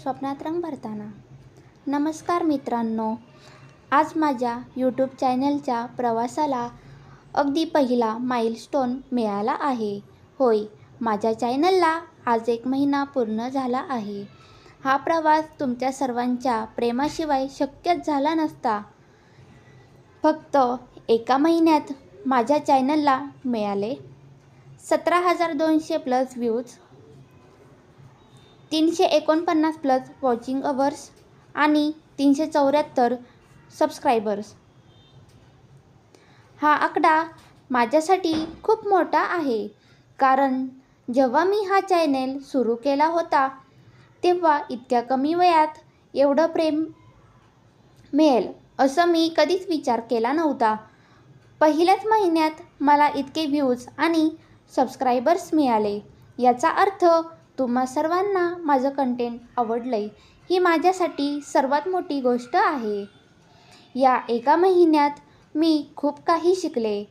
स्वप्नात रंग भरताना. नमस्कार मित्रांनो आज माझ्या यूट्यूब चॅनलच्या प्रवासाला अगदी पहिला माइलस्टोन मिळाला आहे. होय माझ्या चॅनलला आज एक महिना पूर्ण झाला आहे. हा प्रवास तुमच्या सर्वांच्या प्रेमाशिवाय शक्यच झाला नसता. फक्त एका महिन्यात माझ्या चॅनलला मिळाले सतरा हजार दोनशे प्लस व्ह्यूज तीनशे एकोणपन्नास प्लस वॉचिंग अवर्स आणि तीनशे चौऱ्याहत्तर सबस्क्रायबर्स हा आकडा माझ्यासाठी खूप मोठा आहे. कारण जेव्हा मी हा चॅनेल सुरू केला होता तेव्हा इतक्या कमी वयात एवढं प्रेम मिळेल असं मी कधीच विचार केला नव्हता. पहिल्याच महिन्यात मला इतके व्ह्यूज आणि सबस्क्रायबर्स मिळाले. याचा अर्थ तुम्हा सर्वांना माझं कंटेंट आवडलं आहे ही माझ्यासाठी सर्वात मोठी गोष्ट आहे. या एका महिन्यात मी खूप काही शिकले.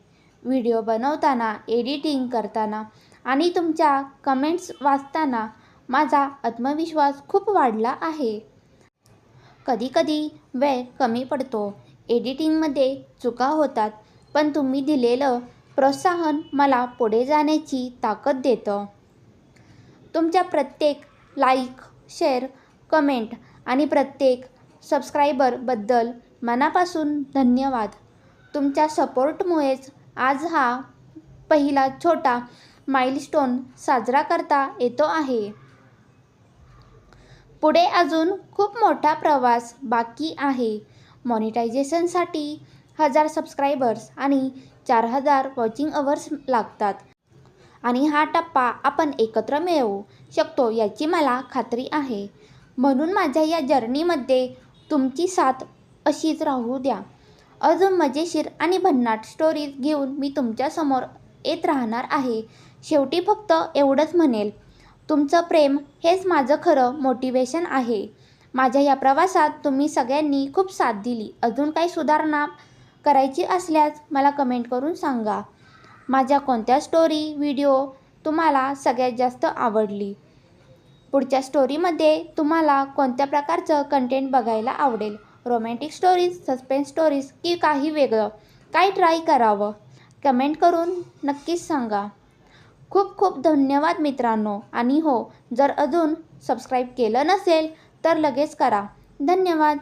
व्हिडिओ बनवताना एडिटिंग करताना आणि तुमच्या कमेंट्स वाचताना माझा आत्मविश्वास खूप वाढला आहे. कधीकधी वेळ कमी पडतो. एडिटिंगमध्ये चुका होतात पण तुम्ही दिलेलं प्रोत्साहन मला पुढे जाण्याची ताकद देतं. तुमच्या प्रत्येक लाईक शेअर कमेंट आणि प्रत्येक सबस्क्रायबरबद्दल मनापासून धन्यवाद. तुमच्या सपोर्टमुळेच आज हा पहिला छोटा माइलस्टोन साजरा करता येतो आहे. पुढे अजून खूप मोठा प्रवास बाकी आहे. मॉनिटायझेशनसाठी हजार सबस्क्रायबर्स आणि चार हजार वॉचिंग अवर्स लागतात. आणि हा टप्पा आपण एकत्र मिळवू शकतो याची मला खात्री आहे. म्हणून माझ्या या जर्नीमध्ये तुमची साथ अशीच राहू द्या. अजून मजेशीर आणि भन्नाट स्टोरीज घेऊन मी तुमच्यासमोर येत राहणार आहे. शेवटी फक्त एवढंच म्हणेल. तुमचं प्रेम हेच माझं खरं मोटिवेशन आहे. माझ्या या प्रवासात तुम्ही सगळ्यांनी खूप साथ दिली. अजून काही सुधारणा करायची असल्यास मला कमेंट करून सांगा. माझ्या कोणत्या स्टोरी व्हिडिओ तुम्हाला सगळ्यात जास्त आवडली? पुढच्या स्टोरीमध्ये तुम्हाला कोणत्या प्रकारचं कंटेंट बघायला आवडेल? रोमॅन्टिक स्टोरीज सस्पेन्स स्टोरीज की काही वेगळं? काय ट्राय करावं? कमेंट करून नक्कीच सांगा. खूप खूप धन्यवाद मित्रांनो. आणि हो जर अजून सबस्क्राईब केलं नसेल तर लगेच करा. धन्यवाद.